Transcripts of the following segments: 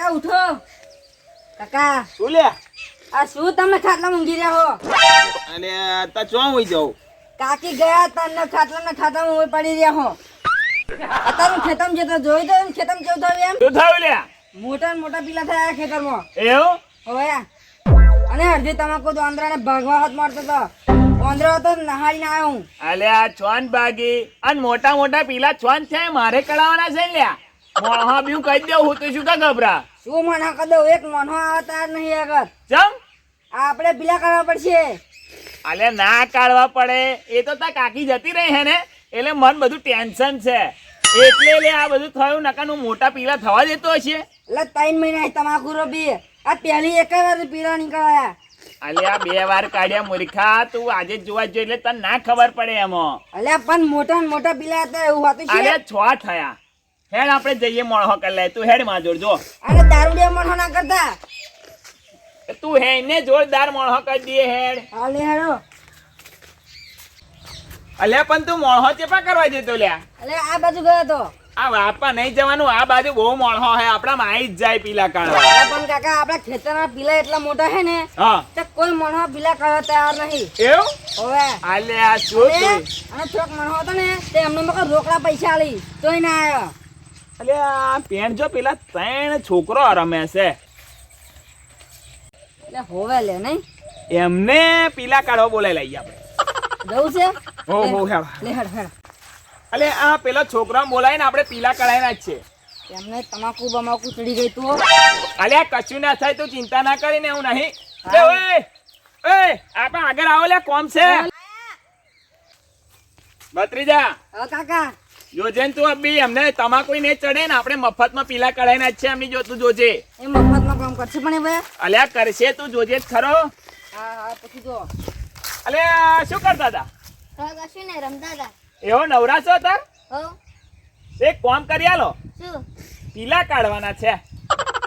કાકા ઉઠો. કાકા શું લે આ શું તમે ખાટલા ઊંઘી રહ્યા હો? અને તા ચો હોઈ જાવ કાકી ગયા તને ખાટલા ના ખાતા હું પડી રહ્યા હો. અત્યારે ખેતમ જતો જોઈ તો એમ ખેતમ થયું એમ? શું થયું લે મોટા મોટા પીલા થયા ખેતરમાં. એવું? હવે અને અડધી તમાકુ તો આંધળાને ભાગવા હાથ મારતો હતો આંધળો તો નહાઈ ના આવ્યો અલે અલ્યા છોન ભાગી. અને મોટા મોટા પીલા છોન છે મારે કઢાવવાના છે લ્યા? મોહા બીજું કહી દઉં હું તો શું કા ગભરા શું મને કદો એક મનો આવતા નહીં આગળ. ચમ? આપણે પીલા કાઢવા પડશે. અલે ના કાઢવા પડે. એ તો તા કાકી જતી રહી હે ને? એટલે મન બધું ટેન્શન છે. એટલે લે આ બધું થયું નકાનું મોટા પીલા થવા દેતો હશે. એટલે ત્રણ મહિના તમાકુ રોપી આ પહેલી એક વાર પીલા નીકળ્યા. અલે આ બે વાર કાઢ્યા મૂર્ખા તું આજે જોવા જોઈએ એટલે તને ના ખબર પડે એમાં. અલ્યા પણ મોટા મોટા પીલા હતા એવું હતું અલે છ થયા. હેડ આપણે જઈએ મોણો કરી લે. તું હેડમાં જોડજો અરે દારૂડિયા મોણો ના કરતા. તું હે ને જોરદાર મોણો કરી દે હેડ. હાલે હેડો. અલ્યા પણ તું મોણો ચેપા કરવા જતો લ્યા? અલે આ બાજુ ગયો તો. આ વાપા નહીં જવાનું આ બાજુ બહુ મોણો હે આપણા માઈ જ જાય પીલા અરે પણ કાકા આપણા ખેતરના પીલા એટલા મોટા છે ને હા. તે કોઈ મોણો પીલા કરવા તૈયાર નહીં. એવું? હવે. આ શું અને થોડોક મોણો હતો ને તે એમને મકા રોકડા પૈસા આલી તોય ના આવ્યો અલ્યા પેણ જો પેલા ત્રણ છોકરો રમે છે. એટલે હોવે લે નહીં એમને પીલા કાઢવા બોલાય લઈ આપણે. જવું છે? હો હો હેડ લે હેડ હેડ અલે આ પેલા છોકરા બોલાય ને આપણે પીલા કઢાયના જ છે. એમને તમાકુ બમાકુ ચડી ગઈ તું અલ્યા કશું ના થાય તું ચિંતા ના કરીને હું નહીં. એ ઓય એ આપણે આગળ આવો લે કોમ છે. બત્રીજા હા કાકા. જોજે ને તું અબી અમને તમાકુ ને ચડે ને આપણે મફતમાં પીલા કઢાયના જ છે અમે જો તું જોજે. એ મફતમાં કામ કરશે પણ હવે અલ્યા કરશે તું જોજે જ ખરો. હા હા પછી જો. અલ્યા શું કરતા હતા? કશું નહીં રમતા હતા. એવો નવરાશો હતા હો. એક કોમ કરી આલો. શું? પીલા કાઢવાના છે.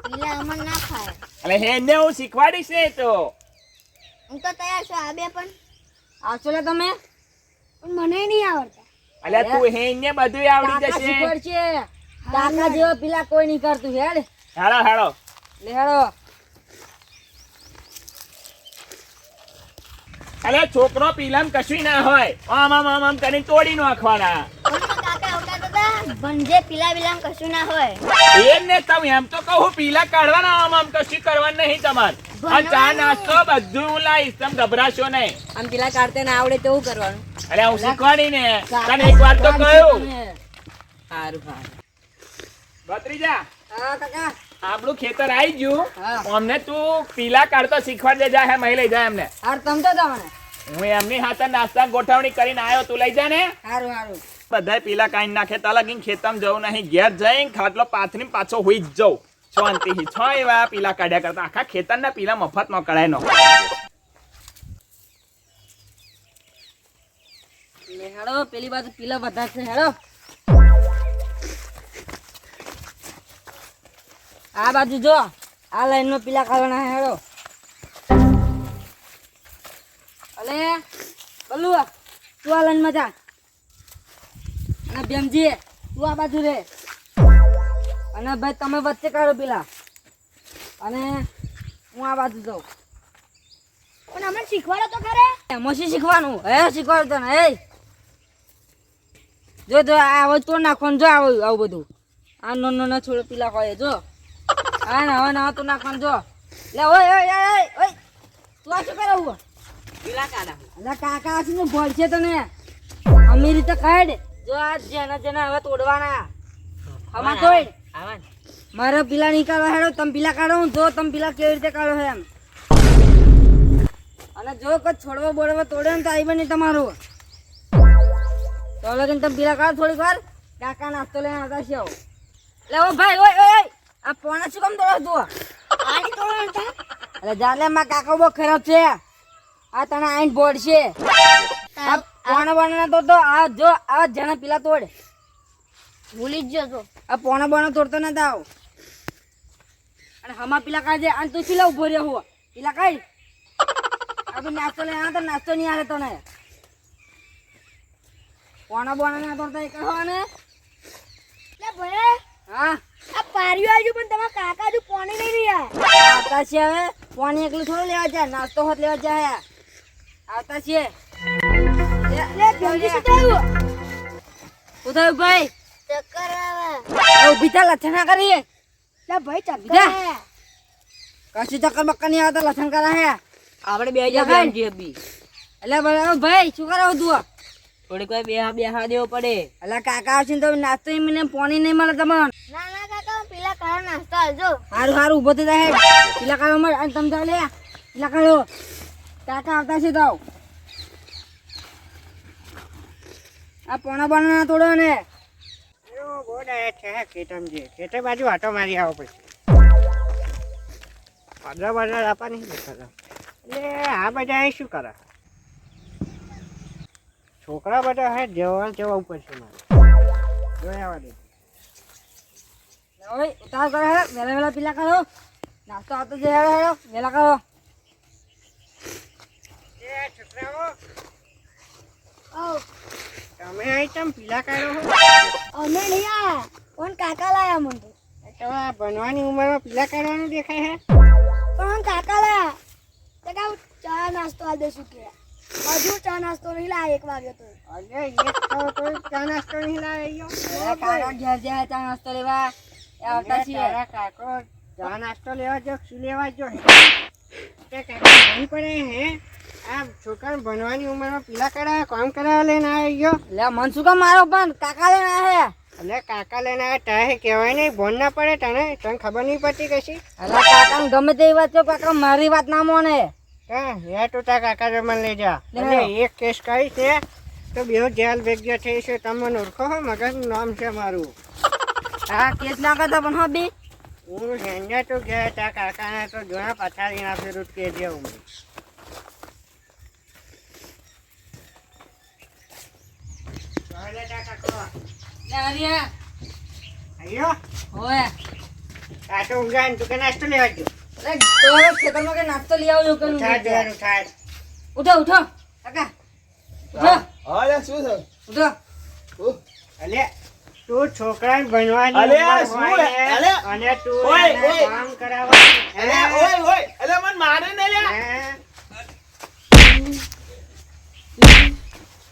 પીલા અમન ના ખાય. એટલે હેને હું શીખવાડીશ ને તો. હું તો તૈયાર છું આ બે પણ. આવશો તમે? પણ મને નહીં આવડતા. અલ્યા તું હેને બધું આવડી જશે. શીખવાડશે કાકા જેવો પેલા કોઈ નહીં કરતું. હેડ. હેડો હેડો લે હેડો અલ્યા છોકરો પીલામ કશું ના હોય. આમ આમ આમ આમ કરીને તોડી નાખવાના. ભણજે પીલા પીલા કશું ના હોય. એમ ને તમે એમ તો કહું પીલા કાઢવાના આમ આમ કશું કરવાનું નહીં તમારે. આ ચા નાસ્તો બધું હું લાવીશ તમે ગભરાશો નહીં. આમ પીલા કાઢતે ના આવડે તેવું કરવાનું. અલ્યા હું શીખવાડી ને તને એક વાત તો કહ્યું. સારું સારું. ભત્રીજા હા કાકા. આપણું ખેતર આવી ગયું. અમને તું પીલા કાઢતો શીખવાડી દેજા હે મહી લઈ જા એમને હાર તમ તો તમને હું એમની હાથે નાસ્તા ગોઠવણી કરીને આવ્યો તું લઈ જા ને. સારું સારું બધાય પીલા કાઢી નાખે તા લગીન ખેતમ જવું નહીં. ઘેર જઈને ખાટલો પાથરી પાછો હોઈ જ જાઉં. શાંતિથી છ એવા પીલા કાઢ્યા કરતા. આખા ખેતરના પીલા મફતમાં કઢાય નો લે હેડો પેલી બાજુ પીલા બધા છે હેડો. આ બાજુ જો આ લાઈન નો પીલા કાઢવાના હેડો. અલે બલ્લુ તું આ લાઈનમાં જા. અને બેમજી તું આ બાજુ રે. અને ભાઈ તમે વચ્ચે કાઢો પીલા. અને હું આ બાજુ જાઉં. પણ અમને શીખવાડો તો ખરે? એમાં શીખવાનું? હે શીખવાડો તને હે. જો જો આ હવે તો નાખવાનું જો આવો આવું બધું. આ નો નો છોડો પીલા હોય જો. હા ને હવે ના તો નાખવાનું જો. લે ઓય ઓય ઓય ઓય તું આ શું કરાવું પીલા કાઢા. અલા કાકા છે ને છે તને? અમી રીતે કાઢ જો આ જેના જેના હવે તોડવાના. હમા તોડ. મારે પીલા નીકળવા હેડો તમે પીલા કાઢો હું જો તમે પીલા કેવી રીતે કાઢો હે એમ. અને જો કોઈ છોડવો બોડવો તોડે ને તો આવી બને તમારું. તો લગીને તમે પીલા કાઢો થોડીક વાર. કાકા નાસ્તો લઈને આવતા છે લે ઓ ભાઈ ઓય ઓય આ પોણા શું કામ દોડો તું? આની તોડો હતા એટલે જાલે માં કાકા બહુ ખરાબ છે. આ તને આઈન બોર્ડ છે. આ પોણા બોણા તો તો આ જો આ જણા પીલા તોડ. ભૂલી જ જતો આ પોણા બોણા તોડતો ન આવ. અને હમા પીલા કાઢે અને તું પીલા ઊભો રહ્યો હું? પીલા કાઢ આ નાસ્તો લઈને આવ્યો તો નાસ્તો નહીં આવે તને. પોણા બોણા ના તોડતા એક હવાને. લે ભણે હા. આ પાર્યું આજુ પણ તમારા કાકા હજુ રહ્યા. આવતા છે હવે. પાણી એકલું થોડું લેવા જાય. નાસ્તો હોત લેવા જાય. આવતા છે. લે લે જલ્દી શું થયું? શું થયું ભાઈ. ચક્કર આવે. ઊભી થા લથન ના કરીએ. લે ભાઈ ચક્કર કશું ચક્કર બક્કર નહીં આવતા લથણ કરા હે આપણે બે જા હજાર ભાઈ. બી એટલે બરાબર ભાઈ શું કરો તું? થોડીક વાર બે બેહા દેવો પડે. એટલે કાકા આવશે તો નાસ્તો એમને પાણી નહીં મળે તમને. ના ના કાકા હું પેલા કાળો નાસ્તો આવજો સારું સારું ઊભો થઈ જાય પેલા કાળો મળે. અને તમે લે. પેલા કાળો કાકા આવતા છે તો. આ પોણા બાણા તોડો ને. બહુ છે હે ખેતર બાજુ આટો મારી આવો પછી. પડદા પડદા આપા નહીં દેખાતા એટલે આ બધા શું કરે? છોકરા બધા હે જવા જવા ઉપર છે મારે. જોયા દે. ઓય ઉતાર કરો હે વેલા વેલા પીલા કરો. નાસ્તો આવતો જે હેડો હેડો. વેલા કરો. એ છોકરાઓ તમે આઈટમ પીલા કરો અમે નહીં આ પણ કાકા લાયા મને. તમે બનવાની ઉંમરમાં પીલા કરવાનું દેખાય હે. પણ કાકા લાયા. તો કાં ચા નાસ્તો આ દેશું કે. હજુ ચા નાસ્તો નહીં લાયા એક વાગે તો. અરે એક ચા નાસ્તો નહીં લાવે. એ ઘેર જાય ચા નાસ્તો લેવા. એ આવતા છીએ. કાકો ચા નાસ્તો લેવા જો શું લેવા જો? તે કાકા નહીં પડે હે. આ છોકરા ભણવાની ઉંમરમાં પીલા કરાવે કામ કરાવવા લઈને આવી ગયો એટલે મન શું કામ મારો પણ? કાકા લઈને આયા એટલે કાકા લઈને આવ્યા તારે કહેવાય નહીં ભણ ના પડે તને તને ખબર નહીં પડતી કશી? એટલે કાકા ગમે તેવી વાત કાકા મારી વાત ના માને. હા તો તારા કાકા જમણ લઈ જા. અને એક કેસ કઈ છે તો બેહો જેલ ભેગ્યો થઈ છે તમને ઓળખો હો મગજનું નામ છે મારું. આ કેસ ના કરતા પણ હા બી. હું હેંજા તો ગયા તારા કાકાને તો જોયા પથારી ના ફેરું કે જેવું અయ్యో ઓય કાટો ઊંઘાને તું કે નાસ્તો લેવા ગયો? ખેતરમાં કે નાસ્તો લઈ આવજો કે ઉઠો ઉઠો. કાકા ઉઠો. અરે શું છે ઉઠો. અલે તું છોકરાને ભણવાની અલે, શું હોય હે? ને, અલે. અને તું ઓય, ઓય. કામ કરાવવાનું અલે ઓય ઓય. અલે મન મારે ને લ્યા હે?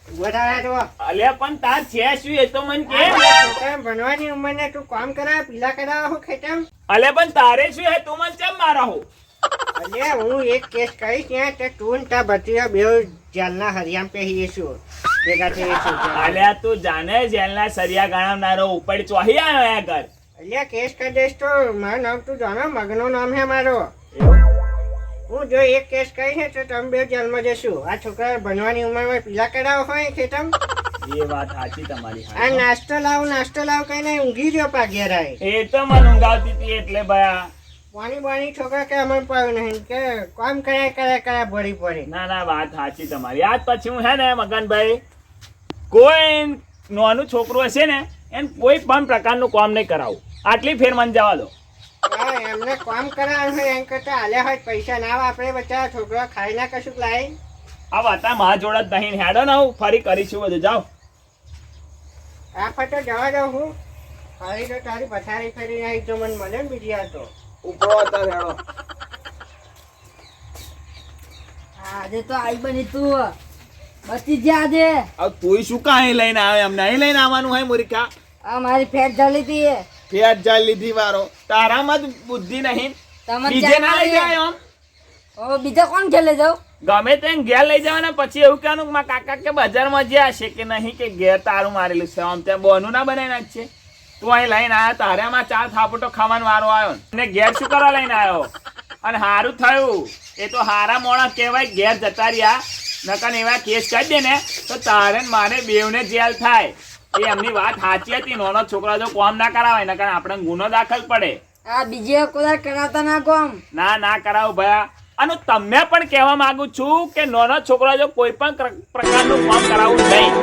ઊભો થા તું. અલ્યા પણ તાર છે શું એ તો મને કે. ભણવાની ઉંમર ને તું કામ કરાવે પીલા કરાવ ખેતમ અલ્યા પણ તારે શું હે? તું મને કેમ મારા હો? અલે હું એક કેસ કહીશ ત્યાં તે તું તા ભત્રીઓ બે જેલના હરિયામ પહેરીએ છું ભેગા થઈએ છું અલે તું જાને જેલના સરિયા ગણાવનારો ઉપર ચોહી આવ્યો આ ઘર. અલે કેસ કરી દઈશ તો મારું નામ તું જાણો મગનો નામ હે મારો. હું જો એક કેસ કહી છે તો તમે બે જેલમાં જશું. આ છોકરા ભણવાની ઉંમરમાં પીલા કરાવો હોય ખેતમ? એ વાત સાચી તમારી આ નાસ્તો લાવ નાસ્તો લાવ કઈને ઊંઘી રહ્યો પા ઘેર એ તો મને ઊંઘાવતી હતી એટલે ભયા પાણી બાણી છોકરા કે અમે પાયું નહીં કે કામ કર્યા કર્યા કર્યા ભરી પડી ના ના વાત સાચી તમારી. આજ પછી હું હે ને મગનભાઈ કોઈ નાનું છોકરું હશે ને એને કોઈ પણ પ્રકારનું કામ નહીં કરાવું. આટલી ફેર મને જવા દો. એમને કામ કરાવવાનું હોય એમ કરતા આલ્યા હોય પૈસા ના વાપરે બચ્ચા છોકરા ખાઈ ના કશું લાય. આ વાતા મા જોડે નહીં હેડો ને હું ફરી કરીશું બધું. જાઓ. આ ફટો જવા દઉં હું? હવે તો તારી પથારી ફરી આવી તો મને મળે ને બીજી આ તો. ઉપરો હતા હેડો આજે તો આઈ બની તું. બચી જ આજે. હવે તુંય શું કાંઈ લઈને આવે? એમ અહીં લઈને આવવાનું હોય મુરિકા આ મારી ફેટ જલી હતી ફેટ જાળ લીધી વારો. તારામાં જ બુદ્ધિ નહીં. તમે બીજે ના લઈ જાય આમ. બીજા કોણ ખેલે જાવ ગમે તે ઘેર લઈ જવાના પછી એવું કહેવાનું કે મારા કાકા કે બજારમાં જ્યાં છે કે નહીં કે ઘેર તારું મારેલું છે. આમ ત્યાં બોનું ના બનાવી નાખશે તું અહીં લઈને આવ્યો તારે આમાં ચાર થાપોટો ખાવાનો વારો આવ્યો ને. ઘેર શું કરવા લઈને આવ્યો અને સારું થયું. એ તો હારા મોણા કહેવાય ઘેર જતા રહ્યા. નકર એવા કેસ કરી દે ને તો તારે ને મારે બેવને જેલ થાય. એ એમની વાત સાચી હતી. નાનો છોકરા જો કોમ ના કરાવાય નકર આપણે ગુનો દાખલ પડે. આ બીજે કોઈ કરાવતા ના કોમ? ના ના કરાવ ભયા. અને તમને પણ કહેવા માંગુ છું કે નાના છોકરા જો કોઈ પણ પ્રકારનું કામ કરાવવું નહીં.